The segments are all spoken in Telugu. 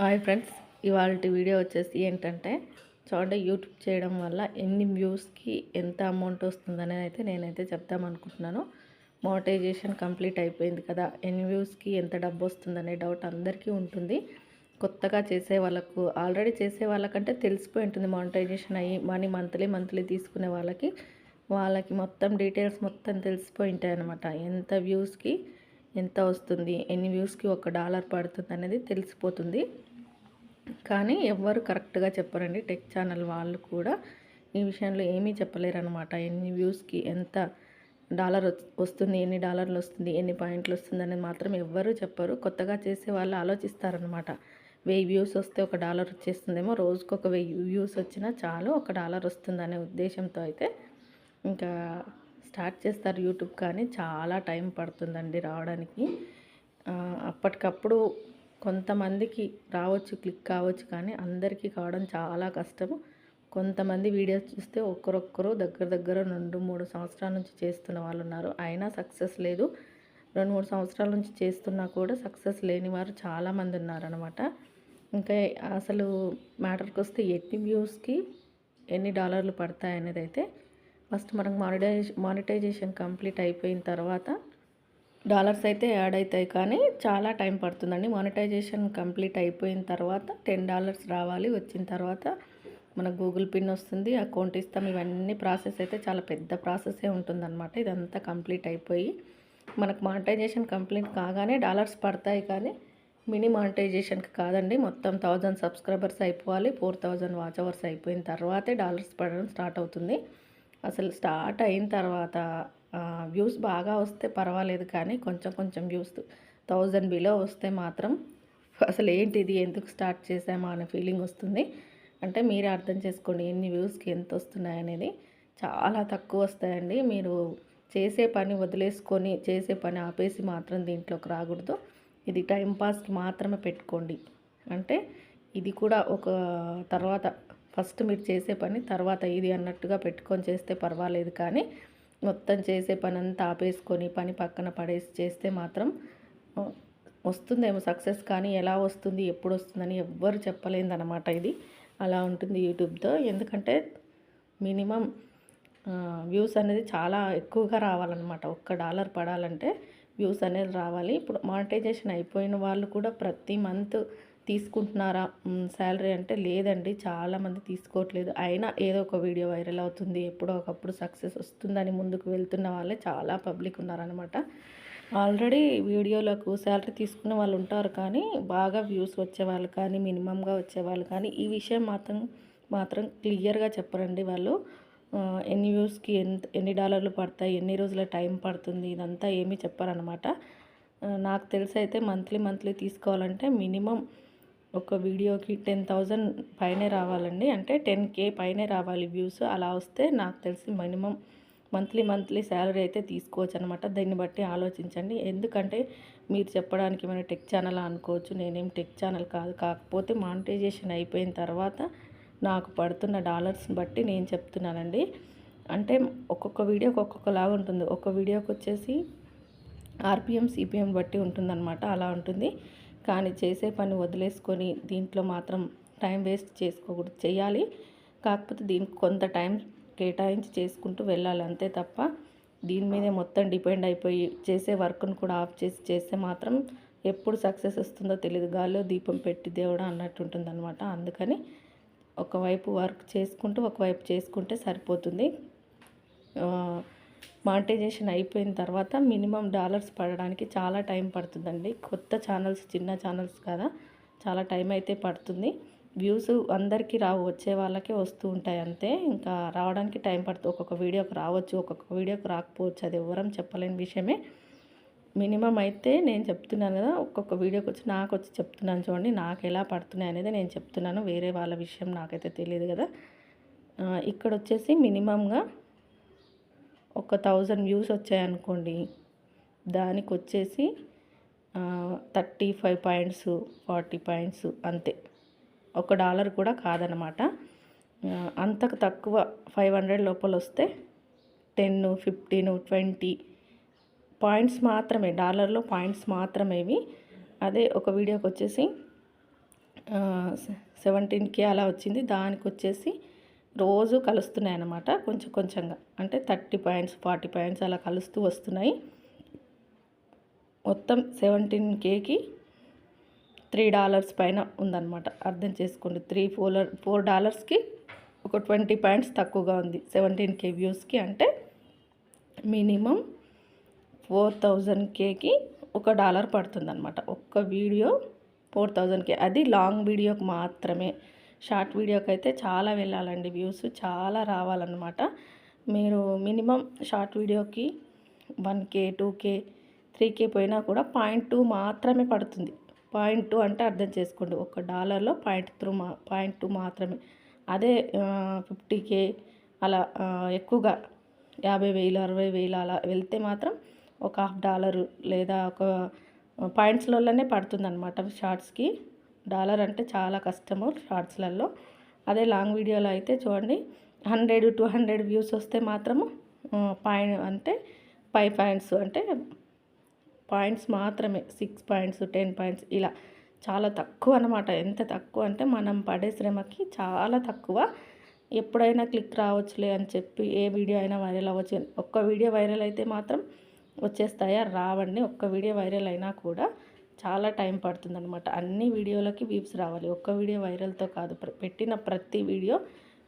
హాయ్ ఫ్రెండ్స్ ఇవాళ వీడియో వచ్చేసి ఏంటంటే చూడండి యూట్యూబ్ చేయడం వల్ల ఎన్ని వ్యూస్కి ఎంత అమౌంట్ వస్తుందని అయితే నేనైతే చెప్దాం అనుకుంటున్నాను. మోటైజేషన్ కంప్లీట్ అయిపోయింది కదా ఎన్ని వ్యూస్కి ఎంత డబ్బు వస్తుందనే డౌట్ అందరికీ ఉంటుంది. కొత్తగా చేసే వాళ్ళకు ఆల్రెడీ చేసే వాళ్ళకంటే తెలిసిపోయి ఉంటుంది మోనిటైజేషన్ అయ్యి మనీ మంత్లీ మంత్లీ తీసుకునే వాళ్ళకి. వాళ్ళకి మొత్తం డీటెయిల్స్ మొత్తం తెలిసిపోయి ఉంటాయి అనమాట ఎంత వ్యూస్కి ఎంత వస్తుంది ఎన్ని వ్యూస్కి ఒక డాలర్ పడుతుంది అనేది తెలిసిపోతుంది. కానీ ఎవ్వరు కరెక్ట్గా చెప్పరండి. టెక్ ఛానల్ వాళ్ళు కూడా ఈ విషయంలో ఏమీ చెప్పలేరు అనమాట ఎన్ని వ్యూస్కి ఎంత డాలర్ వస్తుంది ఎన్ని డాలర్లు వస్తుంది ఎన్ని పాయింట్లు వస్తుంది అనేది మాత్రం ఎవ్వరూ చెప్పరు. కొత్తగా చేసే వాళ్ళు ఆలోచిస్తారనమాట వెయ్యి వ్యూస్ వస్తే ఒక డాలర్ వచ్చేస్తుందేమో రోజుకు ఒక వెయ్యి వ్యూస్ వచ్చినా చాలు ఒక డాలర్ వస్తుంది అనే ఉద్దేశంతో అయితే ఇంకా స్టార్ట్ చేస్తారు యూట్యూబ్ కానీ. చాలా టైం పడుతుందండి రావడానికి. అప్పటికప్పుడు కొంతమందికి రావచ్చు క్లిక్ కావచ్చు కానీ అందరికీ కావడం చాలా కష్టము. కొంతమంది వీడియోస్ చూస్తే ఒక్కరొక్కరు దగ్గర దగ్గర రెండు మూడు సంవత్సరాల నుంచి చేస్తున్న వాళ్ళు ఉన్నారు అయినా సక్సెస్ లేదు. రెండు మూడు సంవత్సరాల నుంచి చేస్తున్నా కూడా సక్సెస్ లేని వారు చాలామంది ఉన్నారనమాట ఇంకా అసలు మ్యాటర్కి వస్తే ఎన్ని వ్యూస్కి ఎన్ని డాలర్లు పడతాయి అనేది అయితే ఫస్ట్ మనకు మానిటైజేషన్ మానిటైజేషన్ కంప్లీట్ అయిపోయిన తర్వాత డాలర్స్ అయితే యాడ్ అవుతాయి కానీ చాలా టైం పడుతుందండి. మానిటైజేషన్ కంప్లీట్ అయిపోయిన తర్వాత టెన్ డాలర్స్ రావాలి. వచ్చిన తర్వాత మన గూగుల్ పిన్ వస్తుంది అకౌంట్ ఇస్తాం. ఇవన్నీ ప్రాసెస్ అయితే చాలా పెద్ద ప్రాసెసే ఉంటుందన్నమాట. ఇదంతా కంప్లీట్ అయిపోయి మనకు మానిటైజేషన్ కంప్లీట్ కాగానే డాలర్స్ పడతాయి కానీ మినీ మానిటైజేషన్కి కాదండి. మొత్తం థౌజండ్ సబ్స్క్రైబర్స్ అయిపోవాలి. ఫోర్ థౌజండ్ వాచ్ అవర్స్ అయిపోయిన తర్వాతే డాలర్స్ పడడం స్టార్ట్ అవుతుంది. అసలు స్టార్ట్ అయిన తర్వాత వ్యూస్ బాగా వస్తే పర్వాలేదు కానీ కొంచెం కొంచెం వ్యూస్ థౌజండ్ బిలో వస్తే మాత్రం అసలు ఏంటిది ఎందుకు స్టార్ట్ చేసామా అనే ఫీలింగ్ వస్తుంది. అంటే మీరే అర్థం చేసుకోండి ఎన్ని వ్యూస్కి ఎంత వస్తున్నాయి అనేది. చాలా తక్కువ వస్తాయండి. మీరు చేసే పని వదిలేసుకొని చేసే పని ఆపేసి మాత్రం దీంట్లోకి రాకూడదు. ఇది టైంపాస్కి మాత్రమే పెట్టుకోండి. అంటే ఇది కూడా ఒక తర్వాత ఫస్ట్ మీరు చేసే పని తర్వాత ఇది అన్నట్టుగా పెట్టుకొని చేస్తే పర్వాలేదు కానీ మొత్తం చేసే పని అంతా ఆపేసుకొని పని పక్కన పడేసి చేస్తే మాత్రం వస్తుందేమో సక్సెస్ కానీ ఎలా వస్తుంది ఎప్పుడు వస్తుందని ఎవ్వరు చెప్పలేదన్నమాట ఇది. అలా ఉంటుంది యూట్యూబ్తో. ఎందుకంటే మినిమం వ్యూస్ అనేది చాలా ఎక్కువగా రావాలన్నమాట. ఒక్క డాలర్ పడాలంటే వ్యూస్ అనేది రావాలి. ఇప్పుడు మానిటైజేషన్ అయిపోయిన వాళ్ళు కూడా ప్రతి మంత్ తీసుకుంటున్నారా? శాలరీ అంటే లేదండి చాలామంది తీసుకోవట్లేదు. అయినా ఏదో ఒక వీడియో వైరల్ అవుతుంది ఎప్పుడో ఒకప్పుడు సక్సెస్ వస్తుందని ముందుకు వెళ్తున్న వాళ్ళే చాలా పబ్లిక్ ఉన్నారనమాట ఆల్రెడీ వీడియోలకు శాలరీ తీసుకునే వాళ్ళు ఉంటారు కానీ బాగా వ్యూస్ వచ్చేవాళ్ళు కానీ మినిమంగా వచ్చేవాళ్ళు కానీ ఈ విషయం మాత్రం మాత్రం క్లియర్గా చెప్పరండి వాళ్ళు. ఎన్ని వ్యూస్కి ఎంత ఎన్ని డాలర్లు పడతాయి ఎన్ని రోజుల టైం పడుతుంది ఇదంతా ఏమీ చెప్పారనమాట నాకు తెలిసి అయితే మంత్లీ మంత్లీ తీసుకోవాలంటే మినిమం ఒక వీడియోకి టెన్ థౌజండ్ పైనే రావాలండి. అంటే టెన్ కే పైనే రావాలి వ్యూస్. అలా వస్తే నాకు తెలిసి మినిమం మంత్లీ మంత్లీ శాలరీ అయితే తీసుకోవచ్చు అనమాట దీన్ని బట్టి ఆలోచించండి. ఎందుకంటే మీరు చెప్పడానికి ఏమైనా టెక్ ఛానల్ అనుకోవచ్చు. నేనేం టెక్ ఛానల్ కాదు. కాకపోతే మానిటైజేషన్ అయిపోయిన తర్వాత నాకు పడుతున్న డాలర్స్ని బట్టి నేను చెప్తున్నానండి. అంటే ఒక్కొక్క వీడియోకి ఒక్కొక్కలాగా ఉంటుంది. ఒక వీడియోకి వచ్చేసి ఆర్పిఎం సిపిఎం బట్టి ఉంటుందన్నమాట. అలా ఉంటుంది. కానీ చేసే పని వదిలేసుకొని దీంట్లో మాత్రం టైం వేస్ట్ చేసుకోకూడదు. చేయాలి. కాకపోతే దీనికి కొంత టైం కేటాయించి చేసుకుంటూ వెళ్ళాలి అంతే తప్ప దీని మీదే మొత్తం డిపెండ్ అయిపోయి చేసే వర్క్ను కూడా ఆఫ్ చేసి చేస్తే మాత్రం ఎప్పుడు సక్సెస్ వస్తుందో తెలియదు. గాల్లో దీపం పెట్టి దేవుడు అన్నట్టు ఉంటుందన్నమాట. అందుకని ఒకవైపు వర్క్ చేసుకుంటూ ఒకవైపు చేసుకుంటే సరిపోతుంది. మానిటైజేషన్ అయిపోయిన తర్వాత మినిమం డాలర్స్ పడడానికి చాలా టైం పడుతుందండి. కొత్త ఛానల్స్ చిన్న ఛానల్స్ కదా చాలా టైం అయితే పడుతుంది. వ్యూస్ అందరికీ రావు వచ్చే వాళ్ళకే వస్తూ ఉంటాయి అంతే. ఇంకా రావడానికి టైం పడుతుంది ఒక్కొక్క వీడియోకి రావచ్చు ఒక్కొక్క వీడియోకి రాకపోవచ్చు అది ఎవరం చెప్పలేని విషయమే. మినిమం అయితే నేను చెప్తున్నాను కదా ఒక్కొక్క వీడియోకి వచ్చి నాకు వచ్చి చెప్తున్నాను చూడండి నాకు ఎలా పడుతున్నాయి అనేది నేను చెప్తున్నాను. వేరే వాళ్ళ విషయం నాకైతే తెలియదు కదా. ఇక్కడ వచ్చేసి మినిమంగా ఒక థౌజండ్ వ్యూస్ వచ్చాయనుకోండి దానికి వచ్చేసి thirty five points forty points అంతే. ఒక డాలర్ కూడా కాదనమాట. అంతకు తక్కువ ఫైవ్ హండ్రెడ్ లోపల వస్తే టెన్ ఫిఫ్టీన్ ట్వంటీ పాయింట్స్ మాత్రమే డాలర్లో పాయింట్స్ మాత్రమేవి. అదే ఒక వీడియోకి వచ్చేసి సెవెంటీన్కే అలా వచ్చింది. దానికి వచ్చేసి రోజు కలుస్తున్నాయి అన్నమాట కొంచెం కొంచెంగా. అంటే థర్టీ పాయింట్స్ ఫార్టీ పాయింట్స్ అలా కలుస్తూ వస్తున్నాయి. మొత్తం సెవెంటీన్ కేకి త్రీ డాలర్స్ పైన ఉందన్నమాట. అర్థం చేసుకోండి త్రీ ఫోర్ ఫోర్ డాలర్స్కి ఒక ట్వంటీ పాయింట్స్ తక్కువగా ఉంది. సెవెంటీన్ కే వ్యూస్కి అంటే మినిమం ఫోర్ థౌజండ్ కేకి ఒక డాలర్ పడుతుంది అనమాట ఒక్క వీడియో ఫోర్ థౌజండ్కి అది లాంగ్ వీడియోకి మాత్రమే. షార్ట్ వీడియోకి అయితే చాలా వెళ్ళాలండి వ్యూస్ చాలా రావాలన్నమాట. మీరు మినిమం షార్ట్ వీడియోకి one K two K three K పోయినా కూడా పాయింట్ టూ మాత్రమే పడుతుంది. పాయింట్ టూ అంటే అర్థం చేసుకోండి ఒక డాలర్లో పాయింట్ త్రూ మా పాయింట్ టూ మాత్రమే. అదే ఫిఫ్టీ కే అలా ఎక్కువగా యాభై వేలు అరవై వేలు అలా వెళ్తే మాత్రం ఒక హాఫ్ డాలరు లేదా ఒక పాయింట్స్లలోనే పడుతుంది అనమాట షార్ట్స్కి. డాలర్ అంటే చాలా కష్టము షార్ట్స్లలో. అదే లాంగ్ వీడియోలో అయితే చూడండి హండ్రెడ్ టూ హండ్రెడ్ వ్యూస్ వస్తే మాత్రము పాయింట్ అంటే ఫైవ్ పాయింట్స్ అంటే పాయింట్స్ మాత్రమే సిక్స్ పాయింట్స్ టెన్ పాయింట్స్ ఇలా. చాలా తక్కువ అనమాట ఎంత తక్కువ అంటే మనం పడే శ్రమకి చాలా తక్కువ. ఎప్పుడైనా క్లిక్ రావచ్చులే అని చెప్పి ఏ వీడియో అయినా వైరల్ అవ్వచ్చు. ఒక్క వీడియో వైరల్ అయితే మాత్రం వచ్చేస్తాయా? రావండి. ఒక్క వీడియో వైరల్ అయినా కూడా. చాలా టైం పడుతుందనమాట అన్ని వీడియోలకి వ్యూస్ రావాలి. ఒక్క వీడియో వైరల్తో కాదు. పెట్టిన ప్రతి video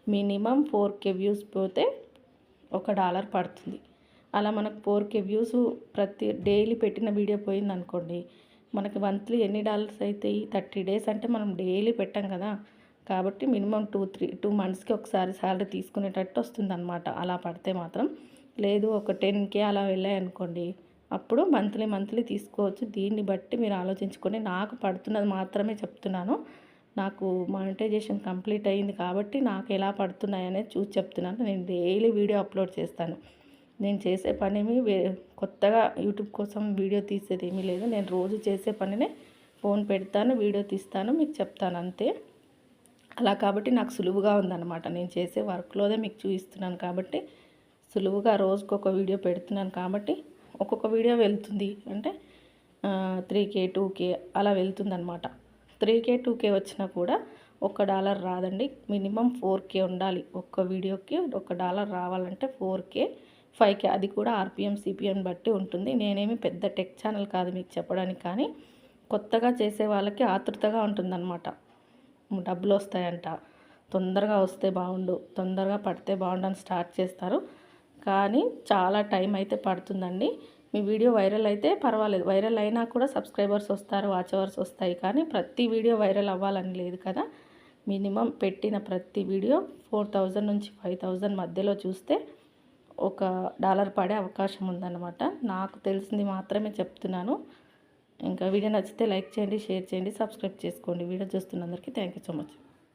minimum four K views పోతే ఒక డాలర్ పడుతుంది. అలా మనకు ఫోర్ కే వ్యూస్ ప్రతి డైలీ పెట్టిన వీడియో పోయింది అనుకోండి మనకి మంత్లీ ఎన్ని డాలర్స్ అవుతాయి థర్టీ డేస్ అంటే మనం డైలీ పెట్టాం కదా. కాబట్టి మినిమం టూ త్రీ టూ మంత్స్కి ఒకసారి శాలరీ తీసుకునేటట్టు వస్తుంది అనమాట అలా పడితే మాత్రం. లేదు ఒక టెన్కే అలా వెళ్ళాయి అనుకోండి అప్పుడు మంత్లీ మంత్లీ తీసుకోవచ్చు. దీన్ని బట్టి మీరు ఆలోచించుకొని నాకు పడుతున్నది మాత్రమే చెప్తున్నాను. నాకు మానిటైజేషన్ కంప్లీట్ అయింది కాబట్టి నాకు ఎలా పడుతున్నాయి అనేది చూసి చెప్తున్నాను. నేను డైలీ వీడియో అప్లోడ్ చేస్తాను. నేను చేసే పనేమి కొత్తగా యూట్యూబ్ కోసం వీడియో తీసేది ఏమీ లేదు. నేను రోజు చేసే పనినే ఫోన్ పెడతాను వీడియో తీస్తాను మీకు చెప్తాను అంతే. అలా కాబట్టి నాకు సులువుగా ఉందన్నమాట. నేను చేసే వర్క్లోదే మీకు చూపిస్తున్నాను కాబట్టి సులువుగా రోజుకొక వీడియో పెడుతున్నాను కాబట్టి ఒక్కొక్క వీడియో వెళ్తుంది. అంటే త్రీ కే టూ కే అలా వెళ్తుంది అనమాట త్రీ కే టూ కే వచ్చినా కూడా ఒక డాలర్ రాదండి. మినిమం ఫోర్ కే ఉండాలి. ఒక్క వీడియోకి ఒక డాలర్ రావాలంటే ఫోర్ కే ఫైవ్ కే అది కూడా ఆర్పిఎం సిపిఎం బట్టి ఉంటుంది. నేనేమి పెద్ద టెక్ ఛానల్ కాదు మీకు చెప్పడానికి కానీ కొత్తగా చేసే వాళ్ళకి ఆతృతగా ఉంటుందన్నమాట. డబ్బులు వస్తాయంట. తొందరగా వస్తే బాగుండు. తొందరగా పడితే బాగుండు అని స్టార్ట్ చేస్తారు. కానీ చాలా టైం అయితే పడుతుందండి. మీ వీడియో వైరల్ అయితే పర్వాలేదు. వైరల్ అయినా కూడా సబ్స్క్రైబర్స్ వస్తారు వాచ్ అవర్స్ వస్తాయి. కానీ ప్రతి వీడియో వైరల్ అవ్వాలని లేదు కదా. మినిమం పెట్టిన ప్రతి వీడియో ఫోర్ థౌజండ్ నుంచి ఫైవ్ థౌజండ్ మధ్యలో చూస్తే ఒక డాలర్ పడే అవకాశం ఉందన్నమాట. నాకు తెలిసింది మాత్రమే చెప్తున్నాను. ఇంకా వీడియో నచ్చితే లైక్ చేయండి షేర్ చేయండి సబ్స్క్రైబ్ చేసుకోండి. వీడియో చూస్తున్నందరికీ థ్యాంక్ యూ సో మచ్.